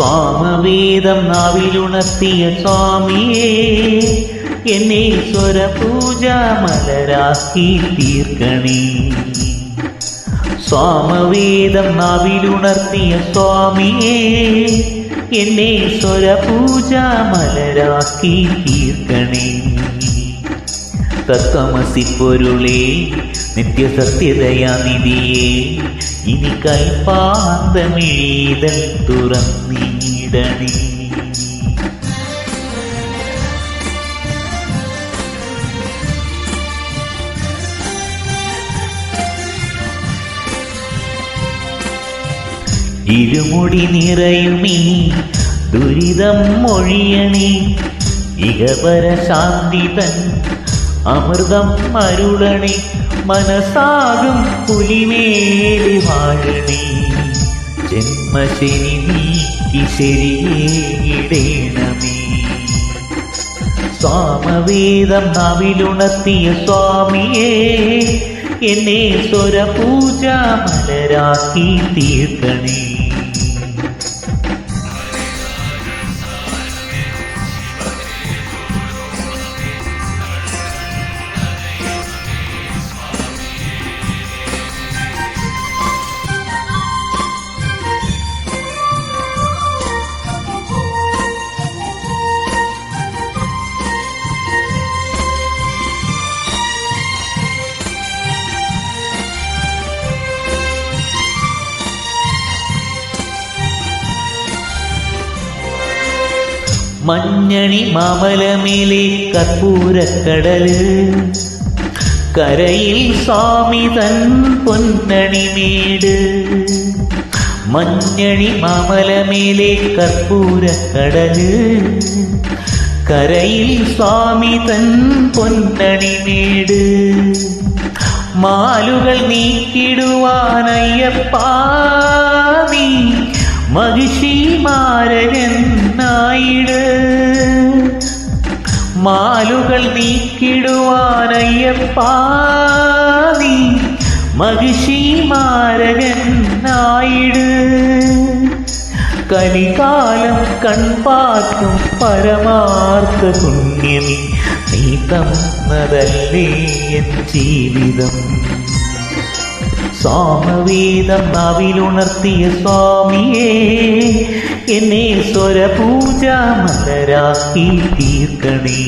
സ്വാമവേദം നാവിലുണർത്തിയ സ്വാമിയേ എന്നെ സ്വരപൂജ മലരാക്കി തീർക്കണേ. സ്വാമവേദം നാവിലുണർത്തിയ സ്വാമിയേ എന്നെ സ്വരപൂജ മലരാക്കി തീർക്കണേ. തത്വമസി പൊരുളേ നിത്യസത്യതയാനിധിയേ ഇനി കൈപ്പാന്തമിഴീതൽ തുറന്നിടണേ. ഇരുമുടി നിറയുമീ ദുരിതം മൊഴിയണേ ഇകപര ശാന്തി തൻ അമൃതം മരുളണി മനസാകും പുലിമേലി വാഴണി ജന്മശനി നീക്കി ശരിയേടേണമേ സ്വാമവേദം നാവിലുണർത്തിയ സ്വാമിയേ എന്നെ സ്വരപൂജ മലരാക്കി തീർക്കണേ മഞ്ഞണി മാമലമേലെ കർപ്പൂരക്കടല് കരയിൽ സ്വാമി തൻ പൊന്നണിമേട് മഞ്ഞണി മാമലമേലെ കർപ്പൂരക്കടല് കരയിൽ സ്വാമി തൻ പൊന്നണിമേട് മാലുകൾ നീക്കിടുവാനയ്യപ്പാ നീ മഹിഷി മാരകനായിട് മാലുകൾ നീക്കിടുവാനയ്യപ്പാ നീ മഹിഷി മാരകനായിട് കലികാലം കൺപാത്തും പരമാർത്ഥ പുണ്യമി നീ തന്നതല്ലേ എൻ ജീവിതം. സ്വാമവേദം നാവിലുണർത്തിയ സ്വാമിയെ എന്നെ സ്വരപൂജ മലരാക്കി തീർക്കണേ.